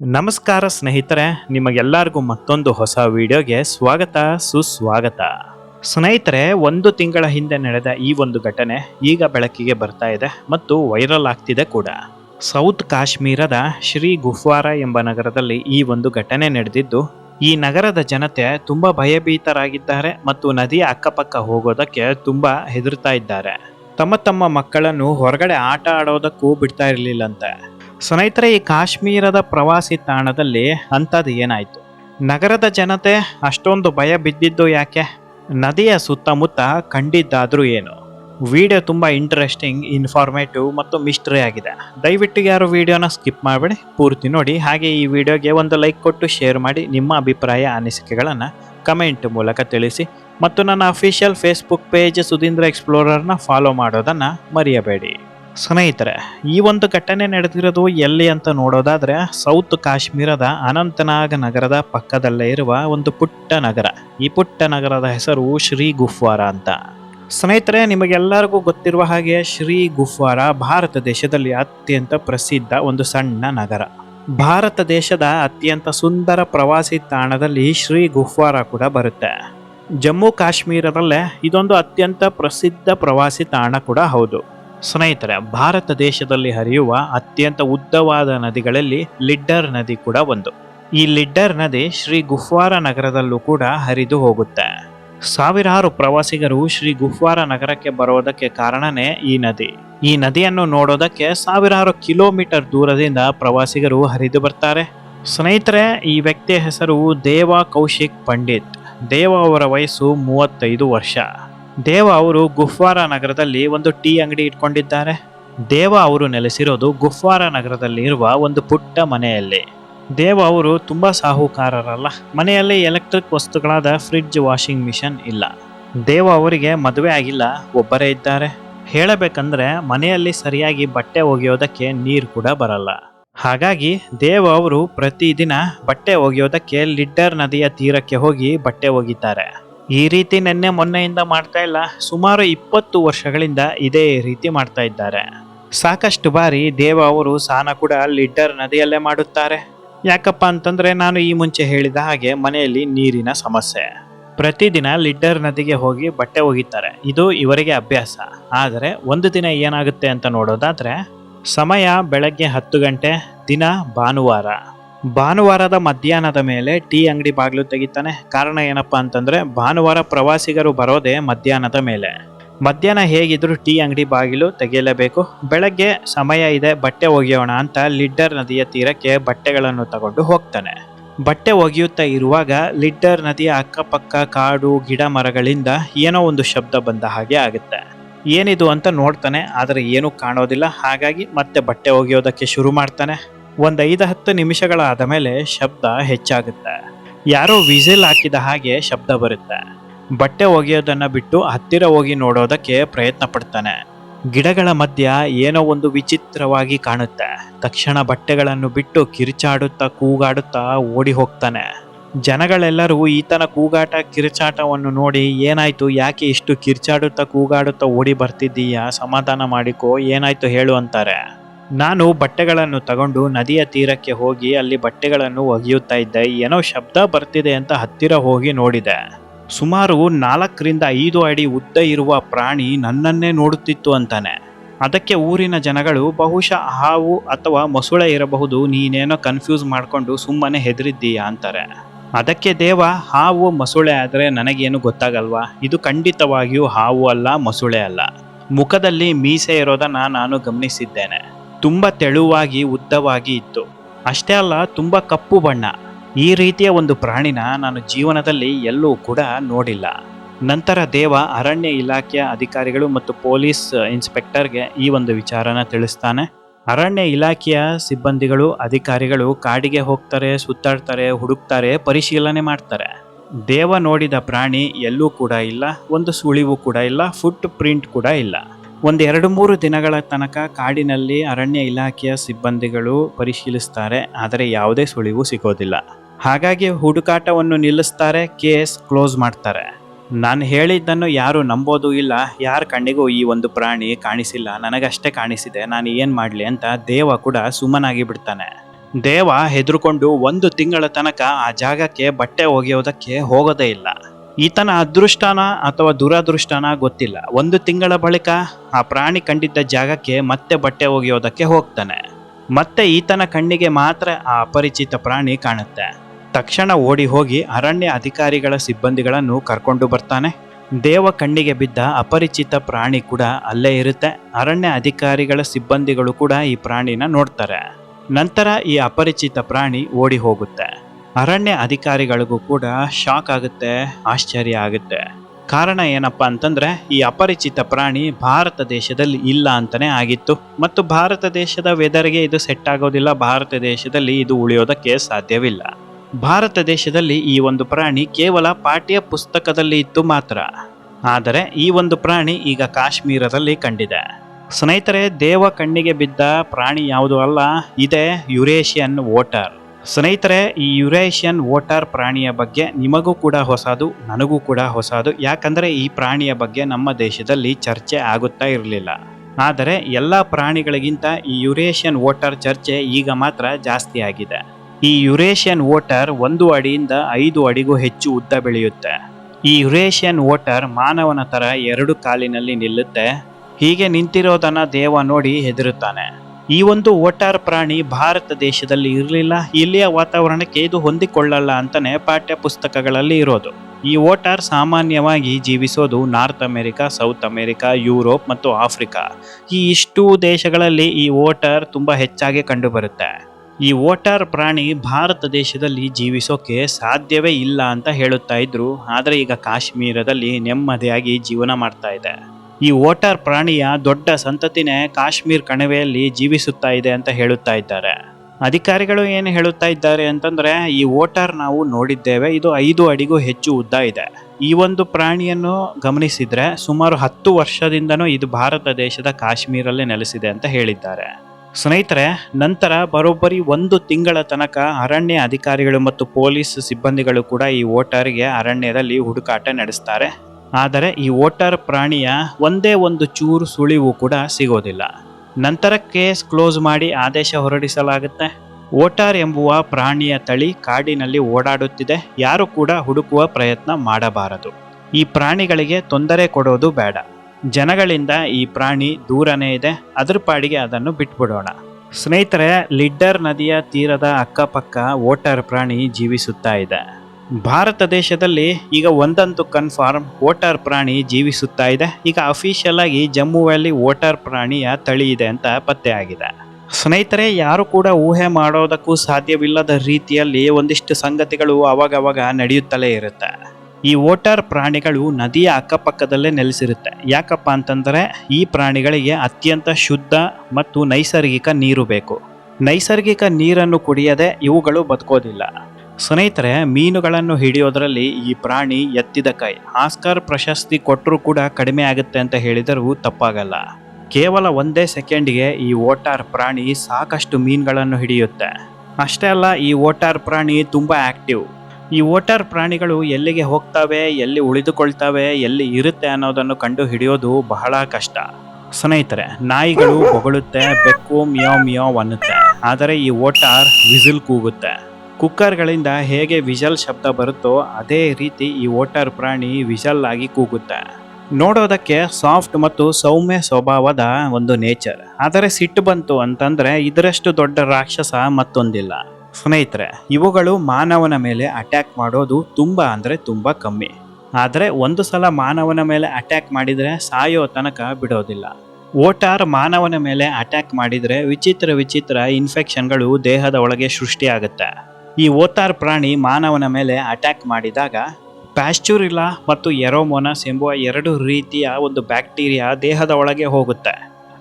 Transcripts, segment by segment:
ನಮಸ್ಕಾರ ಸ್ನೇಹಿತರೆ, ನಿಮಗೆಲ್ಲರಿಗೂ ಮತ್ತೊಂದು ಹೊಸ ವಿಡಿಯೋಗೆ ಸ್ವಾಗತ, ಸುಸ್ವಾಗತ. ಸ್ನೇಹಿತರೆ, ಒಂದು ತಿಂಗಳ ಹಿಂದೆ ನಡೆದ ಈ ಒಂದು ಘಟನೆ ಈಗ ಬೆಳಕಿಗೆ ಬರ್ತಾ ಇದೆ ಮತ್ತು ವೈರಲ್ ಆಗ್ತಿದೆ ಕೂಡ. ಸೌತ್ ಕಾಶ್ಮೀರದ ಶ್ರೀ ಗುಫ್ವಾರ ಎಂಬ ನಗರದಲ್ಲಿ ಈ ಒಂದು ಘಟನೆ ನಡೆದಿದ್ದು, ಈ ನಗರದ ಜನತೆ ತುಂಬ ಭಯಭೀತರಾಗಿದ್ದಾರೆ ಮತ್ತು ನದಿಯ ಅಕ್ಕಪಕ್ಕ ಹೋಗೋದಕ್ಕೆ ತುಂಬ ಹೆದರ್ತಾ ಇದ್ದಾರೆ. ತಮ್ಮ ತಮ್ಮ ಮಕ್ಕಳನ್ನು ಹೊರಗಡೆ ಆಟ ಆಡೋದಕ್ಕೂ ಬಿಡ್ತಾ ಇರಲಿಲ್ಲಂತೆ. ಸ್ನೇಹಿತರೆ, ಈ ಕಾಶ್ಮೀರದ ಪ್ರವಾಸಿ ತಾಣದಲ್ಲಿ ಅಂಥದ್ದು ಏನಾಯಿತು? ನಗರದ ಜನತೆ ಅಷ್ಟೊಂದು ಭಯ ಬಿದ್ದಿದ್ದು ಯಾಕೆ? ನದಿಯ ಸುತ್ತಮುತ್ತ ಕಂಡಿದ್ದಾದರೂ ಏನು? ವಿಡಿಯೋ ತುಂಬ ಇಂಟ್ರೆಸ್ಟಿಂಗ್, ಇನ್ಫಾರ್ಮೇಟಿವ್ ಮತ್ತು ಮಿಸ್ಟ್ರಿ ಆಗಿದೆ. ದಯವಿಟ್ಟು ಯಾರು ವಿಡಿಯೋನ ಸ್ಕಿಪ್ ಮಾಡಬೇಡಿ, ಪೂರ್ತಿ ನೋಡಿ. ಹಾಗೆ ಈ ವಿಡಿಯೋಗೆ ಒಂದು ಲೈಕ್ ಕೊಟ್ಟು ಶೇರ್ ಮಾಡಿ, ನಿಮ್ಮ ಅಭಿಪ್ರಾಯ, ಅನಿಸಿಕೆಗಳನ್ನು ಕಮೆಂಟ್ ಮೂಲಕ ತಿಳಿಸಿ. ಮತ್ತು ನನ್ನ ಅಫಿಷಿಯಲ್ ಫೇಸ್ಬುಕ್ ಪೇಜ್ ಸುಧೀಂದ್ರ ಎಕ್ಸ್ಪ್ಲೋರರ್ನ ಫಾಲೋ ಮಾಡೋದನ್ನು ಮರೆಯಬೇಡಿ. ಸ್ನೇಹಿತರೆ, ಈ ಒಂದು ಘಟನೆ ನಡೆದಿರೋದು ಎಲ್ಲಿ ಅಂತ ನೋಡೋದಾದ್ರೆ, ಸೌತ್ ಕಾಶ್ಮೀರದ ಅನಂತನಾಗ್ ನಗರದ ಪಕ್ಕದಲ್ಲೇ ಇರುವ ಒಂದು ಪುಟ್ಟ ನಗರ. ಈ ಪುಟ್ಟ ನಗರದ ಹೆಸರು ಶ್ರೀ ಗುಫ್ವಾರ ಅಂತ. ಸ್ನೇಹಿತರೆ, ನಿಮಗೆಲ್ಲರಿಗೂ ಗೊತ್ತಿರುವ ಹಾಗೆ ಶ್ರೀ ಗುಫ್ವಾರ ಭಾರತ ದೇಶದಲ್ಲಿ ಅತ್ಯಂತ ಪ್ರಸಿದ್ಧ ಒಂದು ಸಣ್ಣ ನಗರ. ಭಾರತ ದೇಶದ ಅತ್ಯಂತ ಸುಂದರ ಪ್ರವಾಸಿ ತಾಣದಲ್ಲಿ ಶ್ರೀ ಗುಫ್ವಾರ ಕೂಡ ಬರುತ್ತೆ. ಜಮ್ಮು ಕಾಶ್ಮೀರದಲ್ಲೇ ಇದೊಂದು ಅತ್ಯಂತ ಪ್ರಸಿದ್ಧ ಪ್ರವಾಸಿ ತಾಣ ಕೂಡ ಹೌದು. ಸ್ನೇಹಿತರೆ, ಭಾರತ ದೇಶದಲ್ಲಿ ಹರಿಯುವ ಅತ್ಯಂತ ಉದ್ದವಾದ ನದಿಗಳಲ್ಲಿ ಲಿಡ್ಡರ್ ನದಿ ಕೂಡ ಒಂದು. ಈ ಲಿಡ್ಡರ್ ನದಿ ಶ್ರೀ ಗುಫ್ವಾರ ನಗರದಲ್ಲೂ ಕೂಡ ಹರಿದು ಹೋಗುತ್ತೆ. ಸಾವಿರಾರು ಪ್ರವಾಸಿಗರು ಶ್ರೀ ಗುಫ್ವಾರ ನಗರಕ್ಕೆ ಬರೋದಕ್ಕೆ ಕಾರಣನೇ ಈ ನದಿ. ಈ ನದಿಯನ್ನು ನೋಡೋದಕ್ಕೆ ಸಾವಿರಾರು ಕಿಲೋಮೀಟರ್ ದೂರದಿಂದ ಪ್ರವಾಸಿಗರು ಹರಿದು ಬರ್ತಾರೆ. ಸ್ನೇಹಿತರೆ, ಈ ವ್ಯಕ್ತಿಯ ಹೆಸರು ದೇವ ಕೌಶಿಕ್ ಪಂಡಿತ್. ದೇವ ಅವರ ವಯಸ್ಸು ಮೂವತ್ತೈದು ವರ್ಷ. ದೇವ ಅವರು ಗುಫ್ವಾರ ನಗರದಲ್ಲಿ ಒಂದು ಟೀ ಅಂಗಡಿ ಇಟ್ಕೊಂಡಿದ್ದಾರೆ. ದೇವ ಅವರು ನೆಲೆಸಿರೋದು ಗುಫ್ವಾರ ನಗರದಲ್ಲಿ ಇರುವ ಒಂದು ಪುಟ್ಟ ಮನೆಯಲ್ಲಿ. ದೇವ ಅವರು ತುಂಬ ಸಾಹುಕಾರರಲ್ಲ. ಮನೆಯಲ್ಲಿ ಎಲೆಕ್ಟ್ರಿಕ್ ವಸ್ತುಗಳಾದ ಫ್ರಿಡ್ಜ್ ವಾಷಿಂಗ್ ಮಿಷನ್ ಇಲ್ಲ. ದೇವ ಅವರಿಗೆ ಮದುವೆ ಆಗಿಲ್ಲ, ಒಬ್ಬರೇ ಇದ್ದಾರೆ. ಹೇಳಬೇಕಂದ್ರೆ ಮನೆಯಲ್ಲಿ ಸರಿಯಾಗಿ ಬಟ್ಟೆ ಒಗೆಯೋದಕ್ಕೆ ನೀರು ಕೂಡ ಬರಲ್ಲ. ಹಾಗಾಗಿ ದೇವ ಅವರು ಪ್ರತಿದಿನ ಬಟ್ಟೆ ಒಗೆಯೋದಕ್ಕೆ ಲಿಡ್ಡರ್ ನದಿಯ ತೀರಕ್ಕೆ ಹೋಗಿ ಬಟ್ಟೆ ಒಗಿತಾರೆ. ಈ ರೀತಿ ನಿನ್ನೆ ಮೊನ್ನೆಯಿಂದ ಮಾಡ್ತಾ ಇಲ್ಲ. ಸುಮಾರು ಇಪ್ಪತ್ತು ವರ್ಷಗಳಿಂದ ಇದೇ ರೀತಿ ಮಾಡ್ತಾ ಇದ್ದಾರೆ. ಸಾಕಷ್ಟು ಬಾರಿ ದೇವ ಅವರು ಸ್ನಾನ ಕೂಡ ಲಿಡ್ಡರ್ ನದಿಯಲ್ಲೇ ಮಾಡುತ್ತಾರೆ. ಯಾಕಪ್ಪ ಅಂತಂದ್ರೆ ನಾನು ಈ ಮುಂಚೆ ಹೇಳಿದ ಹಾಗೆ ಮನೆಯಲ್ಲಿ ನೀರಿನ ಸಮಸ್ಯೆ. ಪ್ರತಿದಿನ ಲಿಡ್ಡರ್ ನದಿಗೆ ಹೋಗಿ ಬಟ್ಟೆ ಒಗಿತಾರೆ. ಇದು ಇವರಿಗೆ ಅಭ್ಯಾಸ. ಆದರೆ ಒಂದು ದಿನ ಏನಾಗುತ್ತೆ ಅಂತ ನೋಡೋದಾದ್ರೆ, ಸಮಯ ಬೆಳಗ್ಗೆ ಹತ್ತು ಗಂಟೆ, ದಿನ ಭಾನುವಾರ. ಭಾನುವಾರದ ಮಧ್ಯಾಹ್ನದ ಮೇಲೆ ಟೀ ಅಂಗಡಿ ಬಾಗಿಲು ತೆಗಿತಾನೆ. ಕಾರಣ ಏನಪ್ಪ ಅಂತಂದ್ರೆ, ಭಾನುವಾರ ಪ್ರವಾಸಿಗರು ಬರೋದೇ ಮಧ್ಯಾಹ್ನದ ಮೇಲೆ. ಮಧ್ಯಾಹ್ನ ಹೇಗಿದ್ರು ಟೀ ಅಂಗಡಿ ಬಾಗಿಲು ತೆಗೆಯಲೇಬೇಕು. ಬೆಳಗ್ಗೆ ಸಮಯ ಇದೆ, ಬಟ್ಟೆ ಒಗೆಯೋಣ ಅಂತ ಲಿಡ್ಡರ್ ನದಿಯ ತೀರಕ್ಕೆ ಬಟ್ಟೆಗಳನ್ನು ತಗೊಂಡು ಹೋಗ್ತಾನೆ. ಬಟ್ಟೆ ಒಗೆಯುತ್ತಾ ಇರುವಾಗ ಲಿಡ್ಡರ್ ನದಿಯ ಅಕ್ಕಪಕ್ಕ ಕಾಡು, ಗಿಡ ಮರಗಳಿಂದ ಏನೋ ಒಂದು ಶಬ್ದ ಬಂದ ಹಾಗೆ ಆಗುತ್ತೆ. ಏನಿದು ಅಂತ ನೋಡ್ತಾನೆ, ಆದರೆ ಏನೂ ಕಾಣೋದಿಲ್ಲ. ಹಾಗಾಗಿ ಮತ್ತೆ ಬಟ್ಟೆ ಒಗೆಯೋದಕ್ಕೆ ಶುರು ಮಾಡ್ತಾನೆ. ಒಂದು ಐದು ಹತ್ತು ನಿಮಿಷಗಳಾದ ಮೇಲೆ ಶಬ್ದ ಹೆಚ್ಚಾಗುತ್ತೆ. ಯಾರೋ ವಿಸಿಲ್ ಹಾಕಿದ ಹಾಗೆ ಶಬ್ದ ಬರುತ್ತೆ. ಬಟ್ಟೆ ಒಗೆಯೋದನ್ನ ಬಿಟ್ಟು ಹತ್ತಿರ ಹೋಗಿ ನೋಡೋದಕ್ಕೆ ಪ್ರಯತ್ನ ಪಡ್ತಾನೆ. ಗಿಡಗಳ ಮಧ್ಯ ಏನೋ ಒಂದು ವಿಚಿತ್ರವಾಗಿ ಕಾಣುತ್ತೆ. ತಕ್ಷಣ ಬಟ್ಟೆಗಳನ್ನು ಬಿಟ್ಟು ಕಿರಿಚಾಡುತ್ತಾ ಕೂಗಾಡುತ್ತಾ ಓಡಿ ಹೋಗ್ತಾನೆ. ಜನಗಳೆಲ್ಲರೂ ಈತನ ಕೂಗಾಟ ಕಿರಿಚಾಟವನ್ನು ನೋಡಿ ಏನಾಯ್ತು, ಯಾಕೆ ಇಷ್ಟು ಕಿರ್ಚಾಡುತ್ತಾ ಕೂಗಾಡುತ್ತಾ ಓಡಿ ಬರ್ತಿದ್ದೀಯಾ, ಸಮಾಧಾನ ಮಾಡಿಕೋ, ಏನಾಯ್ತು ಹೇಳು ಅಂತಾರೆ. ನಾನು ಬಟ್ಟೆಗಳನ್ನು ತಗೊಂಡು ನದಿಯ ತೀರಕ್ಕೆ ಹೋಗಿ ಅಲ್ಲಿ ಬಟ್ಟೆಗಳನ್ನು ಒಗೆಯುತ್ತಾ ಇದ್ದೆ. ಏನೋ ಶಬ್ದ ಬರ್ತಿದೆ ಅಂತ ಹತ್ತಿರ ಹೋಗಿ ನೋಡಿದೆ. ಸುಮಾರು ನಾಲ್ಕರಿಂದ ಐದು ಅಡಿ ಉದ್ದ ಇರುವ ಪ್ರಾಣಿ ನನ್ನನ್ನೇ ನೋಡುತ್ತಿತ್ತು ಅಂತಾನೆ. ಅದಕ್ಕೆ ಊರಿನ ಜನಗಳು, ಬಹುಶಃ ಹಾವು ಅಥವಾ ಮೊಸುಳೆ ಇರಬಹುದು, ನೀನೇನೋ ಕನ್ಫ್ಯೂಸ್ ಮಾಡಿಕೊಂಡು ಸುಮ್ಮನೆ ಹೆದರಿದ್ದೀಯಾ ಅಂತಾರೆ. ಅದಕ್ಕೆ ದೇವ, ಹಾವು ಮೊಸುಳೆ ಆದರೆ ನನಗೇನು ಗೊತ್ತಾಗಲ್ವಾ? ಇದು ಖಂಡಿತವಾಗಿಯೂ ಹಾವು ಅಲ್ಲ, ಮೊಸುಳೆ ಅಲ್ಲ. ಮುಖದಲ್ಲಿ ಮೀಸೆ ಇರೋದನ್ನ ನಾನು ಗಮನಿಸಿದ್ದೇನೆ. ತುಂಬ ತೆಳುವಾಗಿ, ಉದ್ದವಾಗಿ ಇತ್ತು. ಅಷ್ಟೇ ಅಲ್ಲ, ತುಂಬ ಕಪ್ಪು ಬಣ್ಣ. ಈ ರೀತಿಯ ಒಂದು ಪ್ರಾಣಿನ ನಾನು ಜೀವನದಲ್ಲಿ ಎಲ್ಲೂ ಕೂಡ ನೋಡಿಲ್ಲ. ನಂತರ ದೇವ, ಅರಣ್ಯ ಇಲಾಖೆಯ ಅಧಿಕಾರಿಗಳು ಮತ್ತು ಪೊಲೀಸ್ ಇನ್ಸ್ಪೆಕ್ಟರ್ಗೆ ಈ ಒಂದು ವಿಚಾರನ ತಿಳಿಸ್ತಾನೆ. ಅರಣ್ಯ ಇಲಾಖೆಯ ಸಿಬ್ಬಂದಿಗಳು, ಅಧಿಕಾರಿಗಳು ಕಾಡಿಗೆ ಹೋಗ್ತಾರೆ, ಸುತ್ತಾಡ್ತಾರೆ, ಹುಡುಕ್ತಾರೆ, ಪರಿಶೀಲನೆ ಮಾಡ್ತಾರೆ. ದೇವ ನೋಡಿದ ಪ್ರಾಣಿ ಎಲ್ಲೂ ಕೂಡ ಇಲ್ಲ, ಒಂದು ಸುಳಿವು ಕೂಡ ಇಲ್ಲ ಫುಟ್ ಪ್ರಿಂಟ್ ಕೂಡ ಇಲ್ಲ. ಒಂದು ಎರಡು ಮೂರು ದಿನಗಳ ತನಕ ಕಾಡಿನಲ್ಲಿ ಅರಣ್ಯ ಇಲಾಖೆಯ ಸಿಬ್ಬಂದಿಗಳು ಪರಿಶೀಲಿಸ್ತಾರೆ, ಆದರೆ ಯಾವುದೇ ಸುಳಿವು ಸಿಗೋದಿಲ್ಲ. ಹಾಗಾಗಿ ಹುಡುಕಾಟವನ್ನು ನಿಲ್ಲಿಸ್ತಾರೆ, ಕೇಸ್ ಕ್ಲೋಸ್ ಮಾಡ್ತಾರೆ. ನಾನು ಹೇಳಿದ್ದನ್ನು ಯಾರು ನಂಬೋದು ಇಲ್ಲ. ಯಾರ ಕಣ್ಣಿಗೂ ಈ ಒಂದು ಪ್ರಾಣಿ ಕಾಣಿಸಿಲ್ಲ. ನನಗಷ್ಟೇ ಕಾಣಿಸಿದೆ. ನಾನು ಏನು ಮಾಡಲಿ ಅಂತ ದೇವ ಕೂಡ ಸುಮ್ಮನಾಗಿ ಬಿಡ್ತಾನೆ. ದೇವ ಹೆದರ್ಕೊಂಡು ಒಂದು ತಿಂಗಳ ತನಕ ಆ ಜಾಗಕ್ಕೆ ಬಟ್ಟೆ ಒಗೆಯೋದಕ್ಕೆ ಹೋಗೋದೇ ಇಲ್ಲ. ಈತನ ಅದೃಷ್ಟನ ಅಥವಾ ದುರದೃಷ್ಟನ ಗೊತ್ತಿಲ್ಲ. ಒಂದು ತಿಂಗಳ ಬಳಿಕ ಆ ಪ್ರಾಣಿ ಕಂಡಿದ್ದ ಜಾಗಕ್ಕೆ ಮತ್ತೆ ಬಟ್ಟೆ ಒಗೆಯೋದಕ್ಕೆ ಹೋಗ್ತಾನೆ. ಮತ್ತೆ ಈತನ ಕಣ್ಣಿಗೆ ಮಾತ್ರ ಆ ಅಪರಿಚಿತ ಪ್ರಾಣಿ ಕಾಣುತ್ತೆ. ತಕ್ಷಣ ಓಡಿ ಹೋಗಿ ಅರಣ್ಯ ಅಧಿಕಾರಿಗಳ ಸಿಬ್ಬಂದಿಗಳನ್ನು ಕರ್ಕೊಂಡು ಬರ್ತಾನೆ. ದೇವ ಕಣ್ಣಿಗೆ ಬಿದ್ದ ಅಪರಿಚಿತ ಪ್ರಾಣಿ ಕೂಡ ಅಲ್ಲೇ ಇರುತ್ತೆ. ಅರಣ್ಯ ಅಧಿಕಾರಿಗಳ ಸಿಬ್ಬಂದಿಗಳು ಕೂಡ ಈ ಪ್ರಾಣಿನ ನೋಡ್ತಾರೆ. ನಂತರ ಈ ಅಪರಿಚಿತ ಪ್ರಾಣಿ ಓಡಿ ಹೋಗುತ್ತೆ. ಅರಣ್ಯ ಅಧಿಕಾರಿಗಳಿಗೂ ಕೂಡ ಶಾಕ್ ಆಗುತ್ತೆ, ಆಶ್ಚರ್ಯ ಆಗುತ್ತೆ. ಕಾರಣ ಏನಪ್ಪ ಅಂತಂದ್ರೆ, ಈ ಅಪರಿಚಿತ ಪ್ರಾಣಿ ಭಾರತ ದೇಶದಲ್ಲಿ ಇಲ್ಲ ಅಂತಾನೆ ಆಗಿತ್ತು. ಮತ್ತು ಭಾರತ ದೇಶದ ವೆದರ್ಗೆ ಇದು ಸೆಟ್ ಆಗೋದಿಲ್ಲ, ಭಾರತ ದೇಶದಲ್ಲಿ ಇದು ಉಳಿಯೋದಕ್ಕೆ ಸಾಧ್ಯವಿಲ್ಲ. ಭಾರತ ದೇಶದಲ್ಲಿ ಈ ಒಂದು ಪ್ರಾಣಿ ಕೇವಲ ಪಾಠ್ಯ ಪುಸ್ತಕದಲ್ಲಿ ಇತ್ತು ಮಾತ್ರ. ಆದರೆ ಈ ಒಂದು ಪ್ರಾಣಿ ಈಗ ಕಾಶ್ಮೀರದಲ್ಲಿ ಕಂಡಿದೆ. ಸ್ನೇಹಿತರೆ, ದೇವ ಕಣ್ಣಿಗೆ ಬಿದ್ದ ಪ್ರಾಣಿ ಯಾವುದು ಅಲ್ಲ, ಇದೇ ಯುರೇಷಿಯನ್ ವೋಟರ್. ಸ್ನೇಹಿತರೆ, ಈ ಯುರೇಷಿಯನ್ ವೋಟರ್ ಪ್ರಾಣಿಯ ಬಗ್ಗೆ ನಿಮಗೂ ಕೂಡ ಹೊಸದು, ನನಗೂ ಕೂಡ ಹೊಸದು. ಯಾಕಂದರೆ ಈ ಪ್ರಾಣಿಯ ಬಗ್ಗೆ ನಮ್ಮ ದೇಶದಲ್ಲಿ ಚರ್ಚೆ ಆಗುತ್ತಾ ಇರಲಿಲ್ಲ. ಆದರೆ ಎಲ್ಲ ಪ್ರಾಣಿಗಳಿಗಿಂತ ಈ ಯುರೇಷಿಯನ್ ವೋಟರ್ ಚರ್ಚೆ ಈಗ ಮಾತ್ರ ಜಾಸ್ತಿ ಆಗಿದೆ. ಈ ಯುರೇಷಿಯನ್ ವೋಟರ್ ಒಂದು ಅಡಿಯಿಂದ ಐದು ಅಡಿಗೂ ಹೆಚ್ಚು ಉದ್ದ ಬೆಳೆಯುತ್ತೆ. ಈ ಯುರೇಷಿಯನ್ ವೋಟರ್ ಮಾನವನ ಥರ ಎರಡು ಕಾಲಿನಲ್ಲಿ ನಿಲ್ಲುತ್ತೆ. ಹೀಗೆ ನಿಂತಿರೋದನ್ನ ದೇವ ನೋಡಿ ಹೆದರುತ್ತಾನೆ. ಈ ಒಂದು ಓಟಾರ್ ಪ್ರಾಣಿ ಭಾರತ ದೇಶದಲ್ಲಿ ಇರಲಿಲ್ಲ, ಇಲ್ಲಿಯ ವಾತಾವರಣಕ್ಕೆ ಇದು ಹೊಂದಿಕೊಳ್ಳಲ್ಲ ಅಂತಾನೆ ಪಾಠ್ಯ ಪುಸ್ತಕಗಳಲ್ಲಿ ಇರೋದು. ಈ ಓಟಾರ್ ಸಾಮಾನ್ಯವಾಗಿ ಜೀವಿಸೋದು North America, South America, Europe ಮತ್ತು ಆಫ್ರಿಕಾ. ಈ ಇಷ್ಟು ದೇಶಗಳಲ್ಲಿ ಈ ಓಟಾರ್ ತುಂಬಾ ಹೆಚ್ಚಾಗಿ ಕಂಡುಬರುತ್ತೆ. ಈ ಓಟಾರ್ ಪ್ರಾಣಿ ಭಾರತ ದೇಶದಲ್ಲಿ ಜೀವಿಸೋಕೆ ಸಾಧ್ಯವೇ ಇಲ್ಲ ಅಂತ ಹೇಳುತ್ತಾ ಇದ್ರು, ಆದರೆ ಈಗ ಕಾಶ್ಮೀರದಲ್ಲಿ ನೆಮ್ಮದಿಯಾಗಿ ಜೀವನ ಮಾಡ್ತಾ ಇದೆ. ಈ ಓಟರ್ ಪ್ರಾಣಿಯ ದೊಡ್ಡ ಸಂತತಿನೇ ಕಾಶ್ಮೀರ್ ಕಣಿವೆಯಲ್ಲಿ ಜೀವಿಸುತ್ತಾ ಇದೆ ಅಂತ ಹೇಳುತ್ತಾ ಇದ್ದಾರೆ. ಅಧಿಕಾರಿಗಳು ಏನು ಹೇಳುತ್ತಾ ಇದ್ದಾರೆ ಅಂತಂದ್ರೆ, ಈ ವೋಟರ್ ನಾವು ನೋಡಿದ್ದೇವೆ, ಇದು ಐದು ಅಡಿಗೂ ಹೆಚ್ಚು ಉದ್ದ ಇದೆ. ಈ ಒಂದು ಪ್ರಾಣಿಯನ್ನು ಗಮನಿಸಿದ್ರೆ ಸುಮಾರು ಹತ್ತು ವರ್ಷದಿಂದನೂ ಇದು ಭಾರತ ದೇಶದ ಕಾಶ್ಮೀರಲ್ಲೇ ನೆಲೆಸಿದೆ ಅಂತ ಹೇಳಿದ್ದಾರೆ. ಸ್ನೇಹಿತರೆ, ನಂತರ ಬರೋಬ್ಬರಿ ಒಂದು ತಿಂಗಳ ತನಕ ಅರಣ್ಯ ಅಧಿಕಾರಿಗಳು ಮತ್ತು ಪೊಲೀಸ್ ಸಿಬ್ಬಂದಿಗಳು ಕೂಡ ಈ ಓಟರ್ಗೆ ಅರಣ್ಯದಲ್ಲಿ ಹುಡುಕಾಟ ನಡೆಸ್ತಾರೆ. ಆದರೆ ಈ ಓಟರ್ ಪ್ರಾಣಿಯ ಒಂದೇ ಒಂದು ಚೂರು ಸುಳಿವು ಕೂಡ ಸಿಗೋದಿಲ್ಲ. ನಂತರ ಕೇಸ್ ಕ್ಲೋಸ್ ಮಾಡಿ ಆದೇಶ ಹೊರಡಿಸಲಾಗುತ್ತೆ. ಓಟಾರ್ ಎಂಬುವ ಪ್ರಾಣಿಯ ತಳಿ ಕಾಡಿನಲ್ಲಿ ಓಡಾಡುತ್ತಿದೆ. ಯಾರು ಕೂಡ ಹುಡುಕುವ ಪ್ರಯತ್ನ ಮಾಡಬಾರದು. ಈ ಪ್ರಾಣಿಗಳಿಗೆ ತೊಂದರೆ ಕೊಡೋದು ಬೇಡ. ಜನಗಳಿಂದ ಈ ಪ್ರಾಣಿ ದೂರನೇ ಇದೆ. ಅದ್ರ ಪಾಡಿಗೆ ಅದನ್ನು ಬಿಟ್ಬಿಡೋಣ. ಸ್ನೇಹಿತರೆ, ಲಿಡ್ಡರ್ ನದಿಯ ತೀರದ ಅಕ್ಕಪಕ್ಕ ವೋಟರ್ ಪ್ರಾಣಿ ಜೀವಿಸುತ್ತಾ ಇದೆ. ಭಾರತ ದೇಶದಲ್ಲಿ ಈಗ ಒಂದಂತು ಕನ್ಫರ್ಮ್ ಓಟರ್ ಪ್ರಾಣಿ ಜೀವಿಸುತ್ತಾ ಇದೆ. ಈಗ ಅಫಿಷಿಯಲ್ ಆಗಿ ಜಮ್ಮುವಲ್ಲಿ ಓಟರ್ ಪ್ರಾಣಿಯ ತಳಿ ಇದೆ ಅಂತ ಪತ್ತೆ ಆಗಿದೆ. ಸ್ನೇಹಿತರೆ, ಯಾರು ಕೂಡ ಊಹೆ ಮಾಡೋದಕ್ಕೂ ಸಾಧ್ಯವಿಲ್ಲದ ರೀತಿಯಲ್ಲಿ ಒಂದಿಷ್ಟು ಸಂಗತಿಗಳು ಅವಾಗವಾಗ ನಡೆಯುತ್ತಲೇ ಇರುತ್ತೆ. ಈ ಓಟರ್ ಪ್ರಾಣಿಗಳು ನದಿಯ ಅಕ್ಕಪಕ್ಕದಲ್ಲೇ ನೆಲೆಸಿರುತ್ತೆ. ಯಾಕಪ್ಪ ಅಂತಂದರೆ, ಈ ಪ್ರಾಣಿಗಳಿಗೆ ಅತ್ಯಂತ ಶುದ್ಧ ಮತ್ತು ನೈಸರ್ಗಿಕ ನೀರು ಬೇಕು. ನೈಸರ್ಗಿಕ ನೀರನ್ನು ಕುಡಿಯದೆ ಇವುಗಳು ಬದುಕೋದಿಲ್ಲ. ಸ್ನೇಹಿತರೆ, ಮೀನುಗಳನ್ನು ಹಿಡಿಯೋದರಲ್ಲಿ ಈ ಪ್ರಾಣಿ ಎತ್ತಿದ ಕೈ. ಆಸ್ಕರ್ ಪ್ರಶಸ್ತಿ ಕೊಟ್ಟರೂ ಕೂಡ ಕಡಿಮೆ ಆಗುತ್ತೆ ಅಂತ ಹೇಳಿದರೂ ತಪ್ಪಾಗಲ್ಲ. ಕೇವಲ ಒಂದೇ ಸೆಕೆಂಡ್ಗೆ ಈ ಓಟಾರ್ ಪ್ರಾಣಿ ಸಾಕಷ್ಟು ಮೀನುಗಳನ್ನು ಹಿಡಿಯುತ್ತೆ. ಅಷ್ಟೇ ಅಲ್ಲ, ಈ ಓಟಾರ್ ಪ್ರಾಣಿ ತುಂಬ ಆಕ್ಟಿವ್. ಈ ಓಟಾರ್ ಪ್ರಾಣಿಗಳು ಎಲ್ಲಿಗೆ ಹೋಗ್ತವೆ, ಎಲ್ಲಿ ಉಳಿದುಕೊಳ್ತವೆ, ಎಲ್ಲಿ ಇರುತ್ತೆ ಅನ್ನೋದನ್ನು ಕಂಡು ಹಿಡಿಯೋದು ಬಹಳ ಕಷ್ಟ. ಸ್ನೇಹಿತರೆ, ನಾಯಿಗಳು ಬೊಗಳುತ್ತೆ ಬೆಕ್ಕು ಮಿಯೋ ಮಿಯೋ ಅನ್ನುತ್ತೆ. ಆದರೆ ಈ ಓಟಾರ್ ವಿಸಿಲ್ ಕೂಗುತ್ತೆ. ಕುಕ್ಕರ್ಗಳಿಂದ ಹೇಗೆ ವಿಜಲ್ ಶಬ್ದ ಬರುತ್ತೋ ಅದೇ ರೀತಿ ಈ ವೋಟರ್ ಪ್ರಾಣಿ ವಿಜಲ್ ಆಗಿ ಕೂಗುತ್ತೆ. ನೋಡೋದಕ್ಕೆ ಸಾಫ್ಟ್ ಮತ್ತು ಸೌಮ್ಯ ಸ್ವಭಾವದ ಒಂದು ನೇಚರ್. ಆದರೆ ಸಿಟ್ಟು ಬಂತು ಅಂತಂದ್ರೆ ಇದರಷ್ಟು ದೊಡ್ಡ ರಾಕ್ಷಸ ಮತ್ತೊಂದಿಲ್ಲ. ಸ್ನೇಹಿತರೆ, ಇವುಗಳು ಮಾನವನ ಮೇಲೆ ಅಟ್ಯಾಕ್ ಮಾಡೋದು ತುಂಬ ಅಂದರೆ ತುಂಬ ಕಮ್ಮಿ. ಆದರೆ ಒಂದು ಸಲ ಮಾನವನ ಮೇಲೆ ಅಟ್ಯಾಕ್ ಮಾಡಿದರೆ ಸಾಯೋ ತನಕ ಬಿಡೋದಿಲ್ಲ. ಓಟಾರ್ ಮಾನವನ ಮೇಲೆ ಅಟ್ಯಾಕ್ ಮಾಡಿದರೆ ವಿಚಿತ್ರ ವಿಚಿತ್ರ ಇನ್ಫೆಕ್ಷನ್ಗಳು ದೇಹದ ಒಳಗೆ ಸೃಷ್ಟಿಯಾಗುತ್ತೆ. ಈ ಓತಾರ್ ಪ್ರಾಣಿ ಮಾನವನ ಮೇಲೆ ಅಟ್ಯಾಕ್ ಮಾಡಿದಾಗ ಪ್ಯಾಶ್ಚುರಿಲಾ ಮತ್ತು ಎರೋಮೋನಸ್ ಎಂಬುವ ಎರಡು ರೀತಿಯ ಒಂದು ಬ್ಯಾಕ್ಟೀರಿಯಾ ದೇಹದ ಒಳಗೆ ಹೋಗುತ್ತೆ.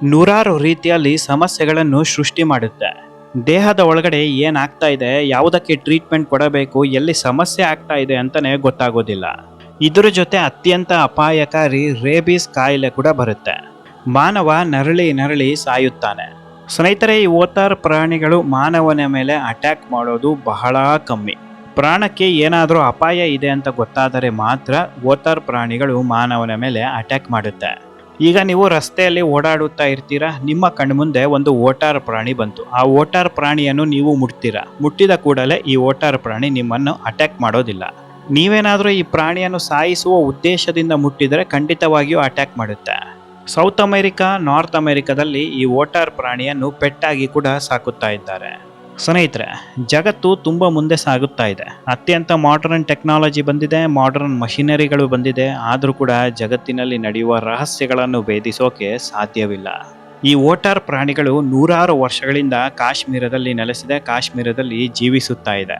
ನೂರಾರು ರೀತಿಯಲ್ಲಿ ಸಮಸ್ಯೆಗಳನ್ನು ಸೃಷ್ಟಿ ಮಾಡುತ್ತೆ. ದೇಹದ ಒಳಗಡೆ ಏನಾಗ್ತಾ ಇದೆ, ಯಾವುದಕ್ಕೆ ಟ್ರೀಟ್ಮೆಂಟ್ ಕೊಡಬೇಕು, ಎಲ್ಲಿ ಸಮಸ್ಯೆ ಆಗ್ತಾ ಇದೆ ಅಂತಾನೆ ಗೊತ್ತಾಗೋದಿಲ್ಲ. ಇದರ ಜೊತೆ ಅತ್ಯಂತ ಅಪಾಯಕಾರಿ ರೇಬಿಸ್ ಕಾಯಿಲೆ ಕೂಡ ಬರುತ್ತೆ. ಮಾನವ ನರಳಿ ನರಳಿ ಸಾಯುತ್ತಾನೆ. ಸ್ನೇಹಿತರೆ, ಈ ಓತಾರ್ ಪ್ರಾಣಿಗಳು ಮಾನವನ ಮೇಲೆ ಅಟ್ಯಾಕ್ ಮಾಡೋದು ಬಹಳ ಕಮ್ಮಿ. ಪ್ರಾಣಕ್ಕೆ ಏನಾದರೂ ಅಪಾಯ ಇದೆ ಅಂತ ಗೊತ್ತಾದರೆ ಮಾತ್ರ ಓತಾರ್ ಪ್ರಾಣಿಗಳು ಮಾನವನ ಮೇಲೆ ಅಟ್ಯಾಕ್ ಮಾಡುತ್ತೆ. ಈಗ ನೀವು ರಸ್ತೆಯಲ್ಲಿ ಓಡಾಡುತ್ತಾ ಇರ್ತೀರಾ? ನಿಮ್ಮ ಕಣ್ಮುಂದೆ ಒಂದು ಓಟಾರ್ ಪ್ರಾಣಿ ಬಂತು. ಆ ಓಟಾರ್ ಪ್ರಾಣಿಯನ್ನು ನೀವು ಮುಟ್ತೀರಾ? ಮುಟ್ಟಿದ ಕೂಡಲೇ ಈ ಓಟಾರ್ ಪ್ರಾಣಿ ನಿಮ್ಮನ್ನು ಅಟ್ಯಾಕ್ ಮಾಡೋದಿಲ್ಲ. ನೀವೇನಾದರೂ ಈ ಪ್ರಾಣಿಯನ್ನು ಸಾಯಿಸುವ ಉದ್ದೇಶದಿಂದ ಮುಟ್ಟಿದರೆ ಖಂಡಿತವಾಗಿಯೂ ಅಟ್ಯಾಕ್ ಮಾಡುತ್ತೆ. ಸೌತ್ ಅಮೆರಿಕಾ, ನಾರ್ತ್ ಅಮೆರಿಕಾದಲ್ಲಿ ಈ ಓಟಾರ್ ಪ್ರಾಣಿಯನ್ನು ಪೆಟ್ಟಾಗಿ ಕೂಡ ಸಾಕುತ್ತಾ ಇದ್ದಾರೆ. ಸ್ನೇಹಿತರೆ, ಜಗತ್ತು ತುಂಬ ಮುಂದೆ ಸಾಗುತ್ತಾ ಇದೆ. ಅತ್ಯಂತ ಮಾಡರ್ನ್ ಟೆಕ್ನಾಲಜಿ ಬಂದಿದೆ ಮಾಡರ್ನ್ ಮಷಿನರಿಗಳು ಬಂದಿದೆ. ಆದರೂ ಕೂಡ ಜಗತ್ತಿನಲ್ಲಿ ನಡೆಯುವ ರಹಸ್ಯಗಳನ್ನು ಭೇದಿಸೋಕೆ ಸಾಧ್ಯವಿಲ್ಲ. ಈ ಓಟಾರ್ ಪ್ರಾಣಿಗಳು ನೂರಾರು ವರ್ಷಗಳಿಂದ ಕಾಶ್ಮೀರದಲ್ಲಿ ನೆಲೆಸಿದೆ, ಕಾಶ್ಮೀರದಲ್ಲಿ ಜೀವಿಸುತ್ತಾ ಇದೆ.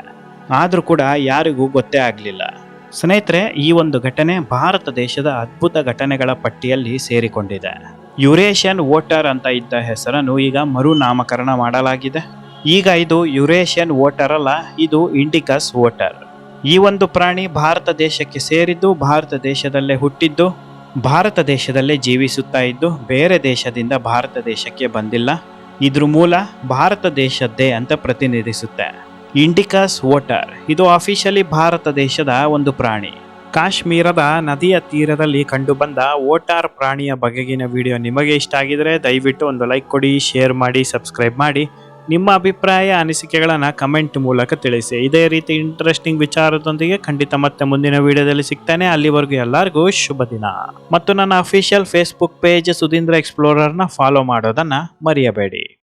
ಆದರೂ ಕೂಡ ಯಾರಿಗೂ ಗೊತ್ತೇ ಆಗಲಿಲ್ಲ. ಸ್ನೇಹಿತರೆ, ಈ ಒಂದು ಘಟನೆ ಭಾರತ ದೇಶದ ಅದ್ಭುತ ಘಟನೆಗಳ ಪಟ್ಟಿಯಲ್ಲಿ ಸೇರಿಕೊಂಡಿದೆ. ಯುರೇಷಿಯನ್ ವೋಟರ್ ಅಂತ ಇದ್ದ ಹೆಸರನ್ನು ಈಗ ಮರು ನಾಮಕರಣ ಮಾಡಲಾಗಿದೆ. ಈಗ ಇದು ಯುರೇಷಿಯನ್ ವೋಟರ್ ಅಲ್ಲ, ಇದು ಇಂಡಿಕಸ್ ವೋಟರ್. ಈ ಒಂದು ಪ್ರಾಣಿ ಭಾರತ ದೇಶಕ್ಕೆ ಸೇರಿದ್ದು, ಭಾರತ ದೇಶದಲ್ಲೇ ಹುಟ್ಟಿದ್ದು, ಭಾರತ ದೇಶದಲ್ಲೇ ಜೀವಿಸುತ್ತಾ ಇದ್ದು, ಬೇರೆ ದೇಶದಿಂದ ಭಾರತ ದೇಶಕ್ಕೆ ಬಂದಿಲ್ಲ. ಇದ್ರ ಮೂಲ ಭಾರತ ದೇಶದ್ದೇ ಅಂತ ಪ್ರತಿನಿಧಿಸುತ್ತೆ. Indicus water. ಇದು ಅಫಿಷಿಯಲಿ ಭಾರತ ದೇಶದ ಒಂದು ಪ್ರಾಣಿ. ಕಾಶ್ಮೀರದ ನದಿಯ ತೀರದಲ್ಲಿ ಕಂಡುಬಂದ ವೋಟಾರ್ ಪ್ರಾಣಿಯ ಬಗೆಗಿನ ವಿಡಿಯೋ ನಿಮಗೆ ಇಷ್ಟ ಆಗಿದರೆ ದಯವಿಟ್ಟು ಒಂದು ಲೈಕ್ ಕೊಡಿ ಶೇರ್ ಮಾಡಿ ಸಬ್ಸ್ಕ್ರೈಬ್ ಮಾಡಿ. ನಿಮ್ಮ ಅಭಿಪ್ರಾಯ, ಅನಿಸಿಕೆಗಳನ್ನು ಕಮೆಂಟ್ ಮೂಲಕ ತಿಳಿಸಿ. ಇದೇ ರೀತಿ ಇಂಟ್ರೆಸ್ಟಿಂಗ್ ವಿಚಾರದೊಂದಿಗೆ ಖಂಡಿತ ಮತ್ತೆ ಮುಂದಿನ ವಿಡಿಯೋದಲ್ಲಿ ಸಿಗ್ತಾನೆ. ಅಲ್ಲಿವರೆಗೂ ಎಲ್ಲರಿಗೂ ಶುಭ ದಿನ. ಮತ್ತು ನನ್ನ ಅಫಿಷಿಯಲ್ ಫೇಸ್ಬುಕ್ ಪೇಜ್ ಸುಧೀಂದ್ರ ಎಕ್ಸ್ಪ್ಲೋರರ್ನ ಫಾಲೋ ಮಾಡೋದನ್ನು ಮರೆಯಬೇಡಿ.